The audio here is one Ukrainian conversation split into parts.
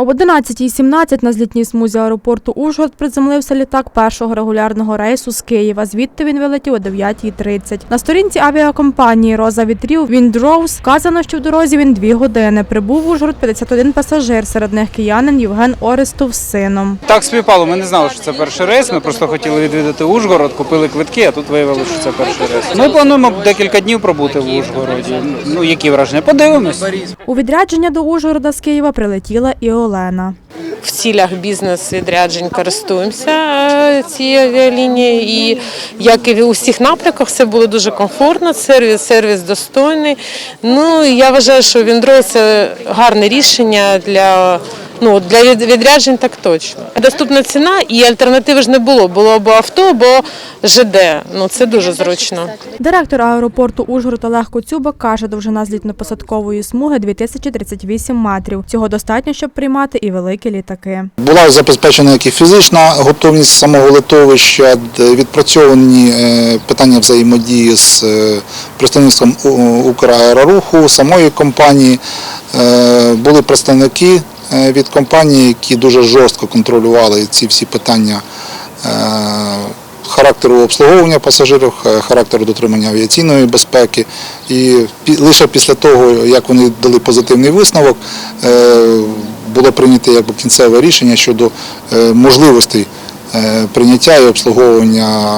Об 11.17 на злітній смузі аеропорту Ужгород приземлився літак першого регулярного рейсу з Києва. Звідти він вилетів о 9.30. На сторінці авіакомпанії Роза Вітрів Віндроуз вказано, що в дорозі він дві години. Прибув в Ужгород 51 пасажир. Серед них киянин Євген Орестов з сином. Так співпало. Ми не знали, що це перший рейс. Ми просто хотіли відвідати Ужгород, купили квитки, а тут виявилося, що це перший рейс. Ми плануємо декілька днів пробути в Ужгороді. Ну які враження? Подивимось. У відрядження до Ужгорода з Києва прилетіла і Олена. В цілях бізнес-відряджень користуємося е, цією авіалінією. І як і в усіх напрямках, все було дуже комфортно, сервіс, сервіс достойний. Ну я вважаю, що Віндро це гарне рішення для. Ну, для відряджень так точно. Доступна ціна і альтернативи ж не було. Було або авто, або ЖД. Ну це дуже зручно. Директор аеропорту Ужгород Олег Коцюба каже, довжина злітно-посадкової смуги 2038 метрів. Цього достатньо, щоб приймати і великі літаки. Була забезпечена як і фізична готовність самого литовища, відпрацьовані е, питання взаємодії з е, представництвом Украероруху, самої компанії. Е, Були представники від компанії, які дуже жорстко контролювали ці всі питання е, характеру обслуговування пасажирів, е, характеру дотримання авіаційної безпеки. І лише після того, як вони дали позитивний висновок, е, було прийнято якби кінцеве рішення щодо е, можливостей е, прийняття і обслуговування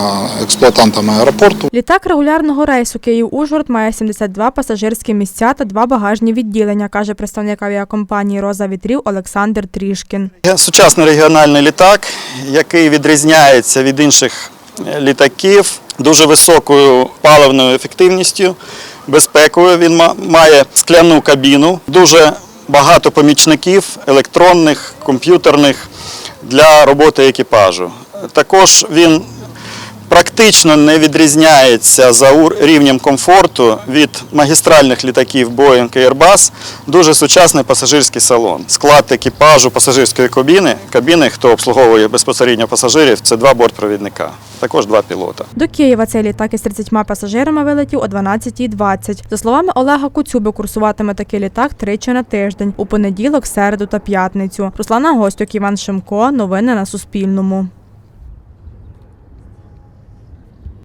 експлуатантами аеропорту. Літак регулярного рейсу Київ-Ужгород має 72 пасажирські місця та два багажні відділення, каже представник авіакомпанії Роза Вітрів Олександр Трішкін. Сучасний регіональний літак, який відрізняється від інших е, літаків дуже високою паливною ефективністю, безпекою. Він має скляну кабіну, дуже багато помічників електронних, комп'ютерних для роботи екіпажу. Також він практично не відрізняється за рівнем комфорту від магістральних літаків Boeing і Airbus. Дуже сучасний пасажирський салон. Склад екіпажу пасажирської кабіни, кабіни, хто обслуговує безпосередньо пасажирів, це два бортпровідника, також два пілота. До Києва цей літак із 30 пасажирами вилетів о 12.20. За словами Олега Куцюби, курсуватиме такий літак тричі на тиждень у понеділок, середу та п'ятницю. Руслана Гостюк, Іван Шимко. Новини на Суспільному.